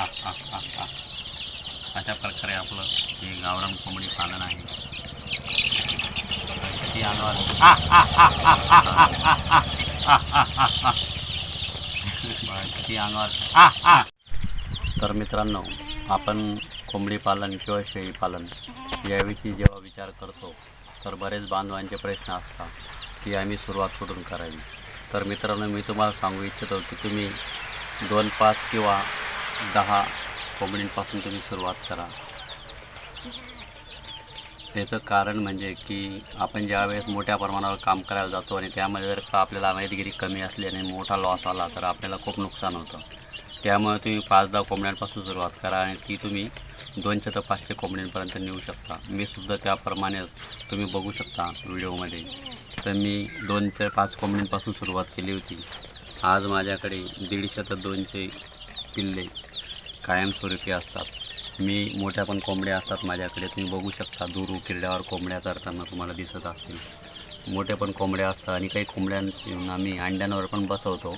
आ आ आ आ अशा प्रकारे आपलं हे गावरान कोंबडी पालन आहे किती अंगावर आ, आ, आ, आ, आ, आ, आ, आ, आ, आ, आ, आ. बरं, किती अंगावर आ, आ. तर मित्रांनो आपण कोंबडी पालन किंवा शेळी पालन याविषयी जेव्हा विचार करतो तर बरेच बांधवांचे प्रश्न असतात की आम्ही सुरुवात कुठून करावी तर मित्रांनो मी तुम्हाला सांगू इच्छितो की तुम्ही दोन पाच किंवा दहा कोंबडींपासून तुम्ही सुरुवात करा. त्याचं कारण म्हणजे की आपण ज्यावेळेस मोठ्या प्रमाणावर काम करायला जातो आणि त्यामध्ये जर का आपल्याला माहितीगिरी कमी असली आणि मोठा लॉस आला तर आपल्याला खूप नुकसान होतं. त्यामुळे तुम्ही पाच दहा कोंबड्यांपासून सुरुवात करा आणि ती तुम्ही दोनशे ते पाचशे कोंबड्यांपर्यंत नेऊ शकता. मी सुद्धा त्याप्रमाणेच तुम्ही बघू शकता व्हिडिओमध्ये. तर मी दोन ते पाच कोंबड्यांपासून सुरुवात केली होती. आज माझ्याकडे दीडशे ते दोनशे पिल्ले कायमस्वरूपी असतात. मी मोठ्या पण कोंबड्या असतात माझ्याकडे. तुम्ही बघू शकता दूर किरड्यावर कोंबड्या चरताना तुम्हाला दिसत असतील. मोठे पण कोंबड्या असतात आणि काही कोंबड्यांना आम्ही अंड्यांवर पण बसवतो.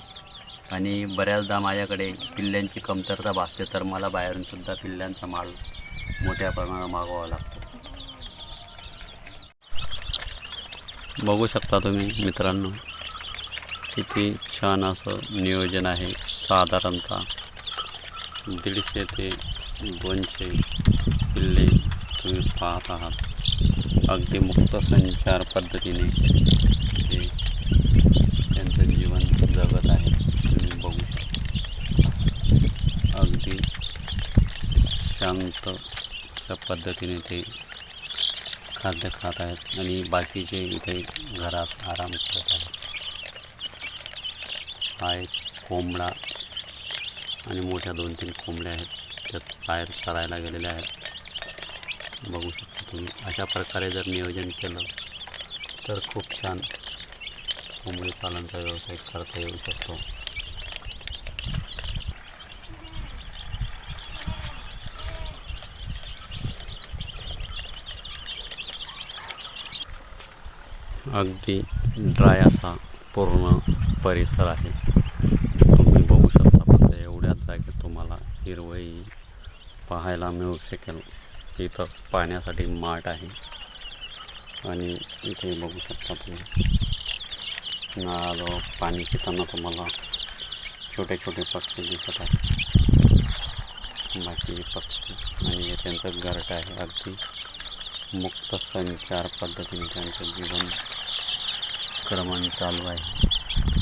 आणि बऱ्याचदा माझ्याकडे पिल्ल्यांची कमतरता भासते तर मला बाहेरून सुद्धा पिल्ल्यांचा माल मोठ्या प्रमाणात मागवावा लागतो. बघू शकता तुम्ही मित्रांनो किती छान असं नियोजन आहे साधारणतः. दीडशे ते दोनशे किल्ले तुम्ही पाहत आहात. अगदी मुक्त संचार पद्धतीने ते त्यांचं जीवन जगत आहे. तुम्ही बघू शकता. अगदी शांत पद्धतीने ते खाद्य खात आहेत आणि बाकीचे इथे घरात आराम करत आहेत. हा एक कोंबडा आणि मोठ्या दोन तीन कोंबड्या आहेत त्यात बाहेर चरायला गेलेल्या आहेत. बघू शकता तुम्ही अशा प्रकारे जर नियोजन केलं तर खूप छान कोंबडी पालनचा व्यवसाय करता येऊ शकतो. अगदी ड्राय असा पूर्ण परिसर आहे तुम्ही बघू शकता फक्त एवढ्याच जागेत तुम्हाला हिरवई पाहायला मिळू शकेल. इथं पाण्यासाठी माठ आहे. आणि इथे बघू शकता तुम्ही. नळाजवळ पाणी पिताना तुम्हाला छोटे छोटे पक्षी दिसत आहेत. बाकी पक्षी आणि हे त्यांचं घरट आहे. अगदी मुक्त संचार पद्धतीने त्यांचं जीवन क्रमण चालू आहे.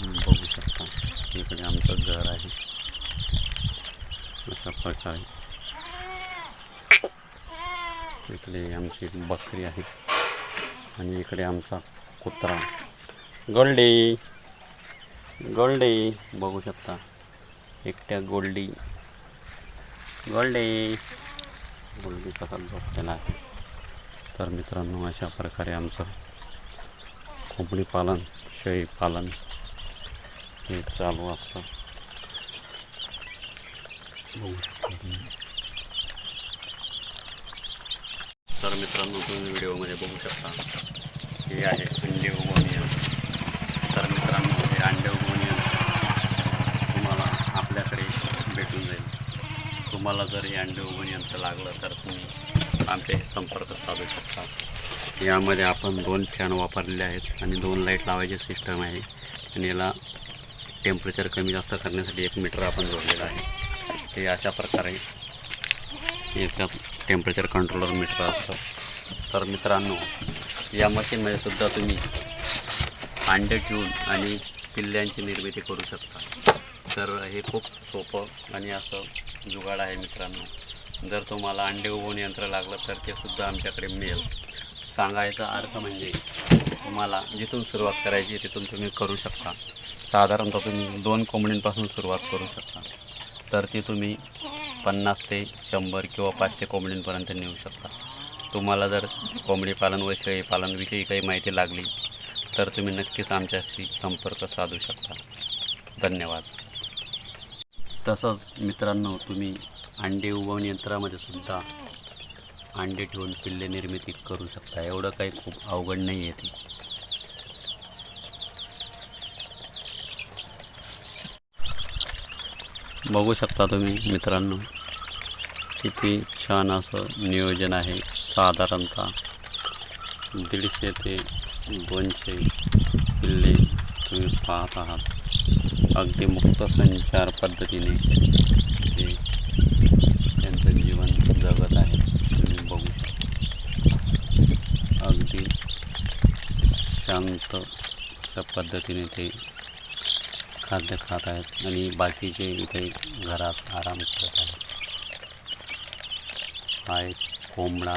बघू शकता. इकडे आमचं घर आहे. अशा प्रकारे इकडे आमची बकरी आहे आणि इकडे आमचा कुत्रा. गोल्डी. गोल्डी बघू शकता. एकट्या गोल्डी. गोल्डी. गोल्डी कसा झोपलेला आहे. तर मित्रांनो अशा प्रकारे आमचं कोंबडी पालन शेळी पालन हे चालू असतं. तर मित्रांनो तुम्ही व्हिडिओमध्ये बघू शकता हे आहे अंडे उगवणे तर मित्रांनो हे अंडे उगवणे तुम्हाला आपल्याकडे भेटून जाईल. तुम्हाला जर हे अंडे उगवण लागलं तर तुम्ही आमच्याशी संपर्क साधू शकता. यामध्ये आपण दोन फॅन वापरलेले आहेत आणि दोन लाइट लावायची सिस्टम आहे. आणि याला टेम्परेचर कमी जास्त करण्यासाठी एक मीटर आपण जोडलेला आहे. हे अशा प्रकारे एका टेम्परेचर कंट्रोलर मीटर असतं. तर मित्रांनो या मशीनमध्ये सुद्धा तुम्ही अंडे ठेवून आणि किल्ल्यांची निर्मिती करू शकता. तर हे खूप सोपं आणि असं जुगाड आहे मित्रांनो. जर तुम्हाला अंडे उभून यंत्र लागलं तर ते सुद्धा आमच्याकडे मिळेल. सांगायचा अर्थ म्हणजे तुम्हाला जिथून सुरुवात करायची तिथून तुम्ही करू शकता. साधारणतः तुम्ही दोन कोंबडींपासून सुरुवात करू शकता. तर ती तुम्ही पन्नास ते शंभर किंवा पाचशे कोंबडींपर्यंत नेऊ शकता. तुम्हाला जर कोंबडी पालन व शेळी पालनविषयी काही माहिती लागली तर तुम्ही नक्कीच आमच्याशी संपर्क साधू शकता. धन्यवाद. तसंच मित्रांनो तुम्ही अंडे उगवण यंत्रामध्ये सुद्धा अंडे ठेवून पिल्ले निर्मिती करू शकता. एवढं काही खूप अवघड नाही आहे ती. बघू शकता तुम्ही मित्रांनो. किती छान असं नियोजन आहे. साधारणतः दीडशे ते दोनशे किल्ले तुम्ही पाहत आहात. अगदी मुक्त संचार पद्धतीने ते त्यांचं जीवन जगत आहे. तुम्ही बघू अगदी शांत पद्धतीने ते खाद्य खात आहेत आणि बाकीचे इथे घरात आराम करत आहेत. हा एक कोंबडा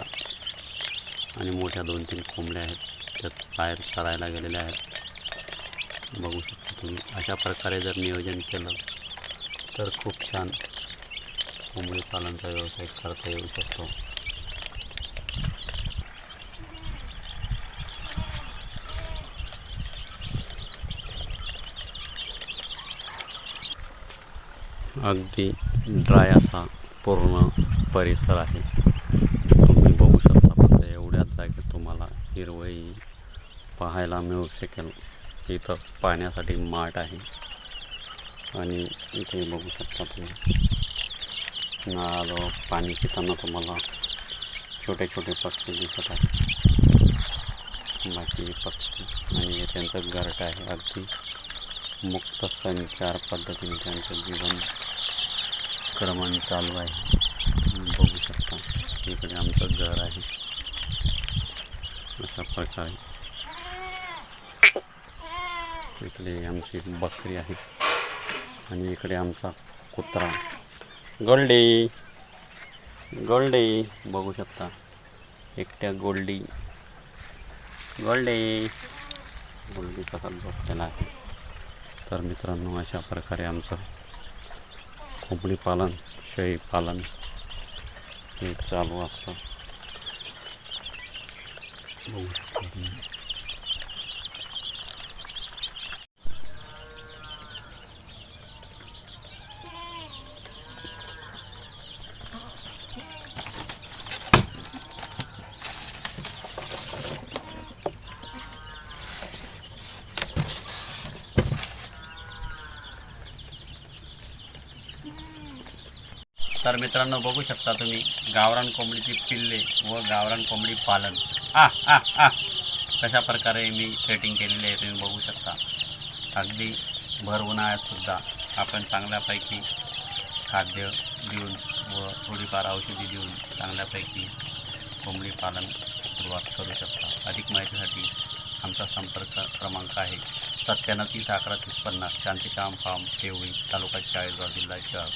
आणि मोठ्या दोन तीन कोंबड्या आहेत. त्यात बाहेर चरायला गेलेल्या आहेत. बघू शकता तुम्ही. अशा प्रकारे जर नियोजन केलं तर खूप छान कोंबडी पालनचा व्यवसाय करता येऊ शकतो. अगदी ड्राय असा पूर्ण परिसर आहे. तुम्ही बघू शकता फक्त एवढ्याच जागेत तुम्हाला हिरवळी पाहायला मिळू शकेल. इथं पाण्यासाठी माठ आहे. आणि इथे बघू शकता तुम्ही नळाजवळ पाणी पिताना तुम्हाला छोटे छोटे पक्षी दिसत आहेत. बाकी पक्षी आणि त्यांचं घरट आहे. अगदी मुक्त संचार पद्धतीने त्यांचं जीवन क्रमाने चालू आहे. बघू शकता. इकडे आमचं घर आहे. अशा प्रकारे. इकडे आमची बकरी आहे. आणि इकडे आमचा कुत्रा. गोल्डी. गोल्डी. बघू शकता. एकट्या गोल्डी. गोल्डी. गोल्डी कसा झोपलेला आहे. तर मित्रांनो अशा प्रकारे आमचं कोंबडी पालन शेळी पालन हे चालू असतं बघू तर मित्रांनो बघू शकता तुम्ही गावरान कोंबडीची पिल्ले व गावरान कोंबडी पालन. आ आ आ. कशा प्रकारे मी सेटिंग केलेली आहे तुम्ही बघू शकता. अगदी भर उन्हाळ्यातसुद्धा आपण चांगल्यापैकी खाद्य देऊन व थोडीफार औषधी देऊन चांगल्यापैकी कोंबडी पालन सुरुवात करू शकता. अधिक माहितीसाठी आमचा संपर्क क्रमांक आहे सत्त्याण्णव तीस अकरा तीस पन्नास शांतीकाम फार्म केवळी तालुका चाळीसगाव जिल्हा शहर.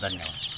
धन्यवाद.